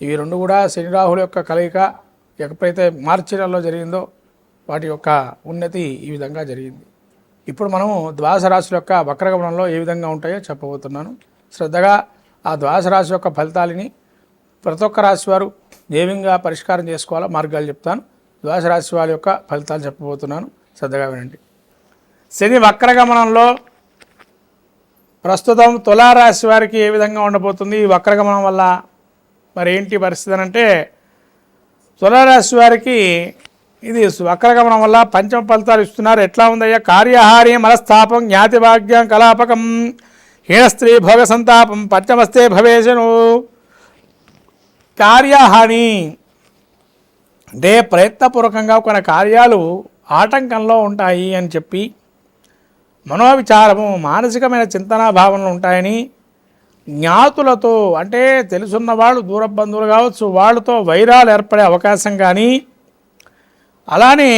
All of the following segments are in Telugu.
ఇవి రెండు కూడా శని రాహుల యొక్క కలయిక ఎప్పుడైతే మార్చి నెలలో జరిగిందో వాటి యొక్క ఉన్నతి ఈ విధంగా జరిగింది. ఇప్పుడు మనము ద్వాదశ రాశుల యొక్క వక్రగమనంలో ఏ విధంగా ఉంటాయో చెప్పబోతున్నాను. శ్రద్ధగా ఆ ద్వాదశ రాశి యొక్క ఫలితాలని ప్రతి ఒక్క రాశి వారు ఏ విధంగా పరిష్కారం చేసుకోవాలో మార్గాలు చెప్తాను. ద్వాదశ రాశి వారి యొక్క ఫలితాలు చెప్పబోతున్నాను. శ్రద్ధగా వినండి. శని వక్రగమనంలో ప్రస్తుతం తులారాశి వారికి ఏ విధంగా ఉండబోతుంది? ఈ వక్రగమనం వల్ల మరి ఏంటి పరిస్థితి అని అంటే తులారాశి వారికి ఇది వక్రగమనం వల్ల పంచమ ఫలితాలు ఇస్తున్నారు. ఎట్లా ఉందయ్యా? కార్యహారి మనస్థాపం జ్ఞాతి భాగ్యం కలాపకం హీనస్త్రీ భోగ సంతాపం పంచమస్తే భవేశను. కార్యహాని అంటే ప్రయత్నపూర్వకంగా కొన్ని కార్యాలు ఆటంకంలో ఉంటాయి అని చెప్పి మనోవిచారము మానసికమైన చింతనా భావనలు ఉంటాయని జ్ఞాతులతో అంటే తెలుసున్న వాళ్ళు దూరబంధువులు కావచ్చు వాళ్ళతో వైరాలు ఏర్పడే అవకాశం కానీ అలానే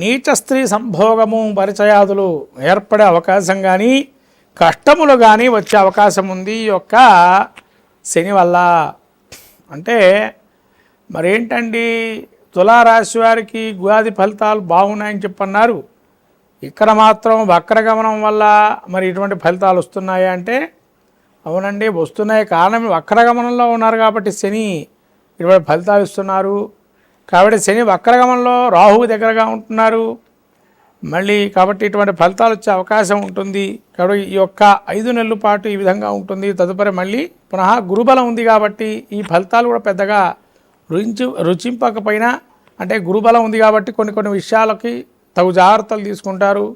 నీచ స్త్రీ సంభోగము పరిచయాదులు ఏర్పడే అవకాశం కానీ కష్టములు కానీ వచ్చే అవకాశం ఉంది ఈ యొక్క శని వల్ల. అంటే మరేంటండి? తులారాశి వారికి గుయాది ఫలితాలు బాగున్నాయని చెప్పన్నారు. ఇక్కడ మాత్రం వక్రగమనం వల్ల మరి ఇటువంటి ఫలితాలు వస్తున్నాయా అంటే అవునండి వస్తున్నాయి. కారణం వక్రగమనంలో ఉన్నారు కాబట్టి శని ఇటువంటి ఫలితాలు ఇస్తున్నారు. కాబట్టి శని వక్రగమనంలో రాహువు దగ్గరగా ఉంటున్నారు. మళ్ళీ కాబట్టి ఇటువంటి ఫలితాలు వచ్చే అవకాశం ఉంటుంది. కాబట్టి ఈ యొక్క ఐదు నెలల పాటు ఈ విధంగా ఉంటుంది. తదుపరి మళ్ళీ పునః గురుబలం ఉంది కాబట్టి ఈ ఫలితాలు కూడా పెద్దగా రుచి రుచింపకపోయినా అంటే గురుబలం ఉంది కాబట్టి కొన్ని కొన్ని విషయాలకి తగు జాగ్రత్తలు తీసుకుంటారు.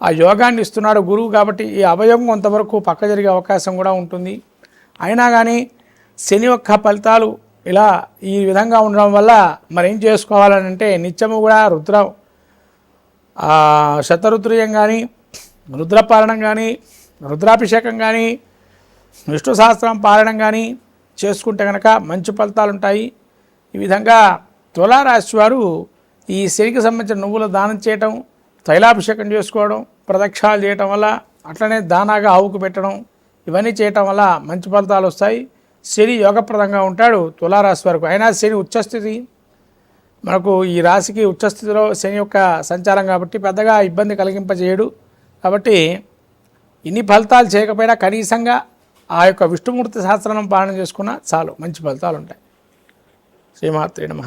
ఆ యోగాన్ని ఇస్తున్నాడు గురువు కాబట్టి ఈ అవయవం కొంతవరకు పక్క జరిగే అవకాశం కూడా ఉంటుంది. అయినా కానీ శని యొక్క ఫలితాలు ఇలా ఈ విధంగా ఉండడం వల్ల మరి ఏం చేసుకోవాలని అంటే నిత్యము కూడా రుద్ర శతరుద్రియం కానీ రుద్రపాలనం కానీ రుద్రాభిషేకం కానీ విష్ణు సహస్రం పాలనం కానీ చేసుకుంటే కనుక మంచి ఫలితాలు ఉంటాయి. ఈ విధంగా తులారాశి వారు ఈ శనికి సంబంధించిన నువ్వులు దానం చేయటం తైలాభిషేకం చేసుకోవడం ప్రదక్షిణాలు చేయటం వల్ల అట్లనే దానాగా ఆవుకు పెట్టడం ఇవన్నీ చేయటం వల్ల మంచి ఫలితాలు వస్తాయి. శని యోగప్రదంగా ఉంటాడు తులారాశి వరకు. అయినా శని ఉచ్చస్థితి మనకు ఈ రాశికి ఉచ్చస్థితిలో శని యొక్క సంచారం కాబట్టి పెద్దగా ఇబ్బంది కలిగింపజేయడు. కాబట్టి ఇన్ని ఫలితాలు చేయకపోయినా కనీసంగా ఆ యొక్క విష్ణుమూర్తి శాస్త్రం పాలన చేసుకున్నా చాలు మంచి ఫలితాలు ఉంటాయి. శ్రీమాత్రి నమ.